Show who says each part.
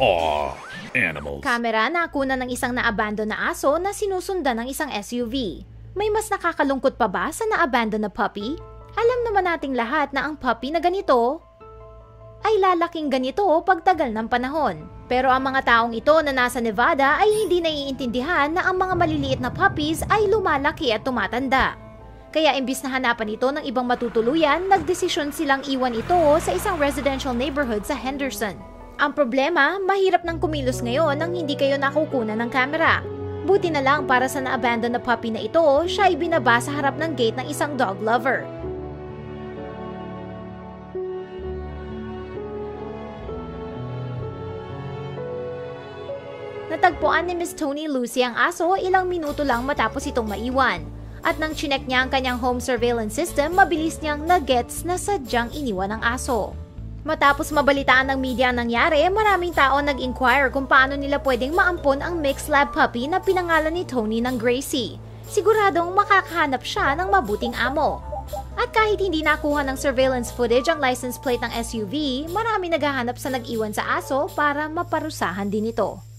Speaker 1: Aw, animals.
Speaker 2: Kamera nakuna ng isang naabandon na aso na sinusundan ng isang SUV. May mas nakakalungkot pa ba sa naabandon na puppy? Alam naman nating lahat na ang puppy na ganito ay lalaking ganito pagtagal ng panahon. Pero ang mga taong ito na nasa Nevada ay hindi naiintindihan na ang mga maliliit na puppies ay lumalaki at tumatanda. Kaya imbis na hanapan ito ng ibang matutuluyan, nagdesisyon silang iwan ito sa isang residential neighborhood sa Henderson. Ang problema, mahirap nang kumilos ngayon nang hindi kayo nakukunan ng kamera. Buti na lang para sa na-abandon na puppy na ito, siya ay binaba sa harap ng gate ng isang dog lover. Natagpuan ni Miss Tony Lucy ang aso ilang minuto lang matapos itong maiwan. At nang chinek niya ang kanyang home surveillance system, mabilis niyang nagets na sadyang iniwan ang aso. Matapos mabalitaan ng media ang nangyari, maraming tao nag-inquire kung paano nila pwedeng maampon ang mixed lab puppy na pinangalan ni Tony ng Gracie. Siguradong makakahanap siya ng mabuting amo. At kahit hindi nakuha ng surveillance footage ang license plate ng SUV, marami naghahanap sa nag-iwan sa aso para maparusahan din ito.